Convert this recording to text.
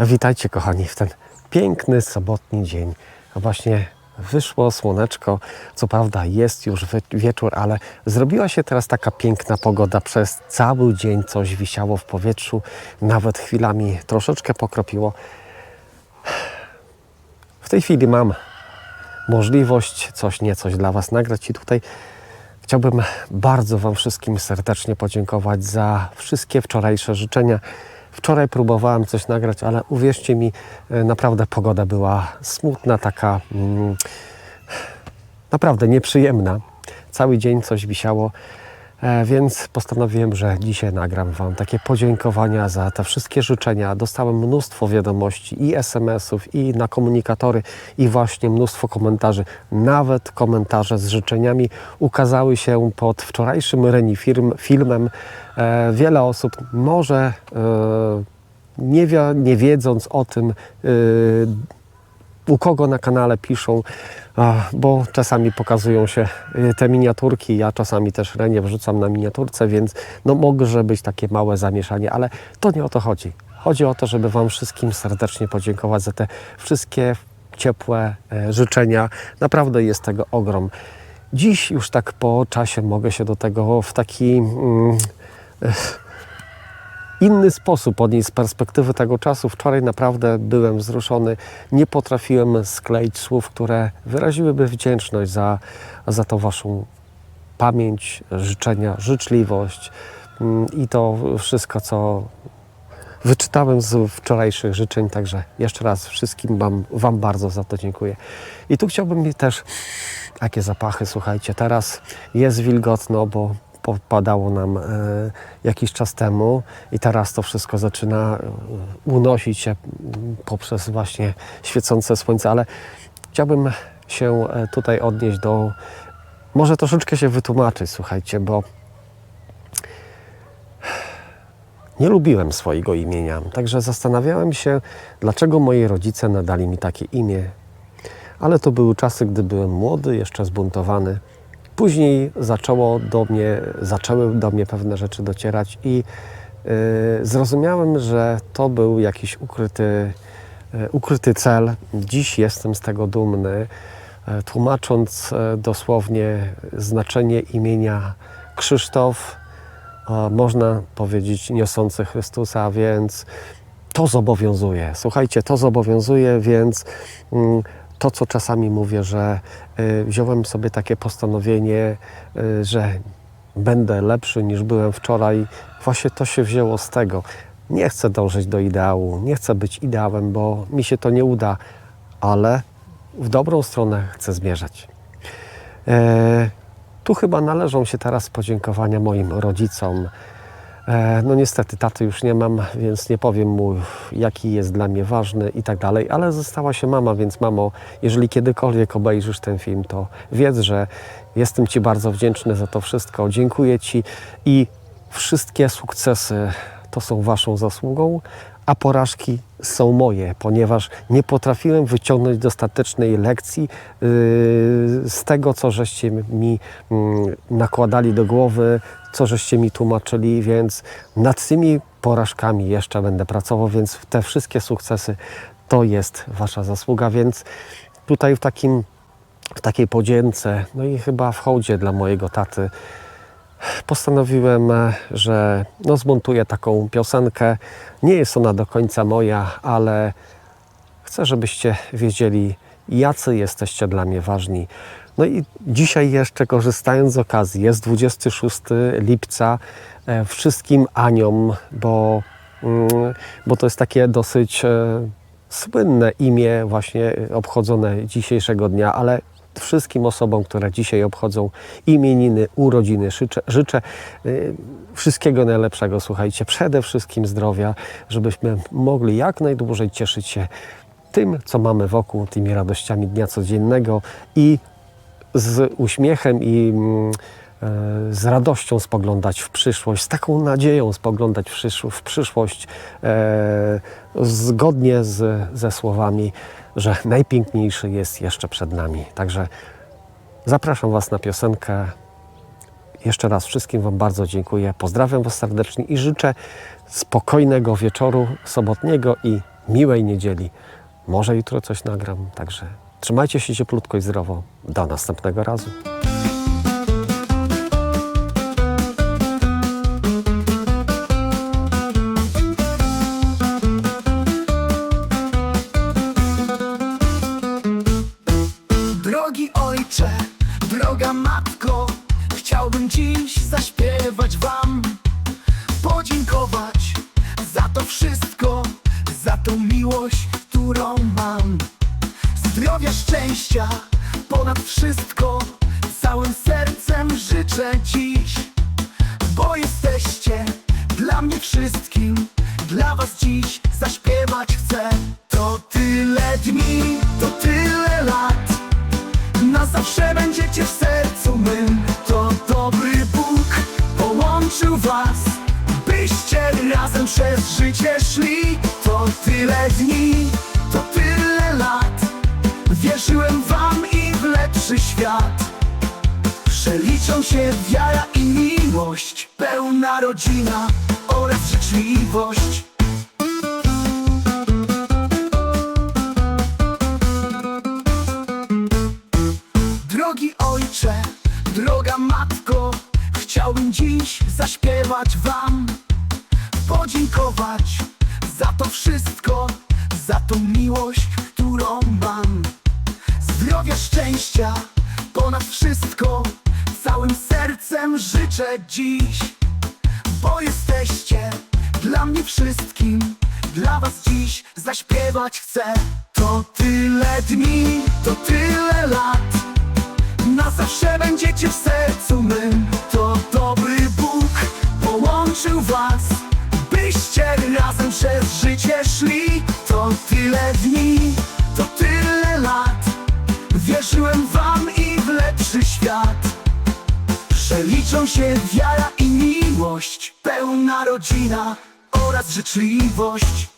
Witajcie kochani w ten piękny sobotni dzień. Właśnie wyszło słoneczko, co prawda jest już wieczór, ale zrobiła się teraz taka piękna pogoda. Przez cały dzień coś wisiało w powietrzu, nawet chwilami troszeczkę pokropiło. W tej chwili mam możliwość coś niecoś dla Was nagrać i tutaj Chciałbym bardzo Wam wszystkim serdecznie podziękować za wszystkie wczorajsze życzenia. Wczoraj próbowałem coś nagrać, ale uwierzcie mi, e, naprawdę pogoda była smutna, taka mm, naprawdę nieprzyjemna. Cały dzień coś wisiało, więc postanowiłem, że dzisiaj nagram Wam takie podziękowania za te wszystkie życzenia. Dostałem mnóstwo wiadomości i SMS-ów, i na komunikatory, i właśnie mnóstwo komentarzy. Nawet komentarze z życzeniami ukazały się pod wczorajszym Reni film, filmem. E, wiele osób może e, nie, nie wiedząc o tym, e, u kogo na kanale piszą, bo czasami pokazują się y, te miniaturki, ja czasami też Renię wrzucam na miniaturce, więc no może być takie małe zamieszanie, ale to nie o to chodzi. Chodzi o to, żeby Wam wszystkim serdecznie podziękować za te wszystkie ciepłe e, życzenia. Naprawdę jest tego ogrom. Dziś już tak po czasie mogę się do tego w taki mm, inny sposób odnieść z perspektywy tego czasu. Wczoraj naprawdę byłem wzruszony. Nie potrafiłem skleić słów, które wyraziłyby wdzięczność za, za tą Waszą pamięć, życzenia, życzliwość mm, i to wszystko, co wyczytałem z wczorajszych życzeń. Także jeszcze raz wszystkim Wam, wam bardzo za to dziękuję. I tu chciałbym mi też takie zapachy, słuchajcie, teraz jest wilgotno, bo popadało nam e, jakiś czas temu i teraz to wszystko zaczyna e, unosić się poprzez właśnie świecące słońce, ale chciałbym się e, tutaj odnieść do, może troszeczkę się wytłumaczyć, słuchajcie, bo nie lubiłem swojego imienia, także zastanawiałem się, dlaczego moi rodzice nadali mi takie imię. Ale to były czasy, gdy byłem młody, jeszcze zbuntowany. Później zaczęło do mnie, zaczęły do mnie pewne rzeczy docierać i yy, zrozumiałem, że to był jakiś ukryty, yy, ukryty cel. Dziś jestem z tego dumny. Yy, tłumacząc dosłownie znaczenie imienia Krzysztof, można powiedzieć niosący Chrystusa, więc to zobowiązuje. Słuchajcie, to zobowiązuje, więc mm, to, co czasami mówię, że y, wziąłem sobie takie postanowienie, y, że będę lepszy niż byłem wczoraj, właśnie to się wzięło z tego. Nie chcę dążyć do ideału, nie chcę być ideałem, bo mi się to nie uda, ale w dobrą stronę chcę zmierzać. E, tu chyba należą się teraz podziękowania moim rodzicom. E, No niestety taty już nie mam, więc nie powiem mu, jaki jest dla mnie ważny i tak dalej, ale została się mama, więc mamo, jeżeli kiedykolwiek obejrzysz ten film, to wiedz, że jestem Ci bardzo wdzięczny za to wszystko. Dziękuję Ci i wszystkie sukcesy to są Waszą zasługą, a porażki są moje, ponieważ nie potrafiłem wyciągnąć dostatecznej lekcji yy, z tego, co żeście mi mm, nakładali do głowy, co żeście mi tłumaczyli, więc nad tymi porażkami jeszcze będę pracował, więc te wszystkie sukcesy to jest Wasza zasługa, więc tutaj w takim w takiej podzięce, no i chyba w hołdzie dla mojego taty, postanowiłem, e, że no, zmontuję taką piosenkę. Nie jest ona do końca moja, ale chcę, żebyście wiedzieli, jacy jesteście dla mnie ważni. No i dzisiaj jeszcze korzystając z okazji, jest 26 lipca, e, wszystkim Aniom, bo, mm, bo to jest takie dosyć e, słynne imię właśnie obchodzone dzisiejszego dnia, ale wszystkim osobom, które dzisiaj obchodzą imieniny, urodziny, życzę, życzę wszystkiego najlepszego, słuchajcie, przede wszystkim zdrowia, żebyśmy mogli jak najdłużej cieszyć się tym, co mamy wokół, tymi radościami dnia codziennego i z uśmiechem i mm, z radością spoglądać w przyszłość, z taką nadzieją spoglądać w przyszłość, e, zgodnie z, ze słowami, że najpiękniejszy jest jeszcze przed nami. Także zapraszam Was na piosenkę. Jeszcze raz wszystkim Wam bardzo dziękuję. Pozdrawiam Was serdecznie i życzę spokojnego wieczoru sobotniego i miłej niedzieli. Może jutro coś nagram, także trzymajcie się cieplutko i zdrowo. Do następnego razu. Szczęścia, ponad wszystko, całym sercem życzę dziś, bo jesteście dla mnie wszystkim, dla was dziś zaśpiewać chcę. To tyle dni, to tyle lat. Na zawsze będziecie w sercu mym To dobry Bóg połączył was Byście razem przez życie szli To tyle dni, to tyle świat Przeliczą się wiara i miłość Pełna rodzina oraz życzliwość Drogi ojcze, droga matko, chciałbym dziś zaśpiewać wam, podziękować za to wszystko, za tą miłość, którą mam. Zdrowia, szczęścia, ponad wszystko, całym sercem życzę dziś, bo jesteście dla mnie wszystkim, dla was dziś zaśpiewać chcę. To tyle dni, to tyle lat. Na zawsze będziecie w sercu mym. To dobry Bóg połączył was Byście razem przez życie szli. To tyle dni, to tyle lat. Wierzyłem wam lepszy świat Przeliczą się wiara i miłość Pełna rodzina oraz życzliwość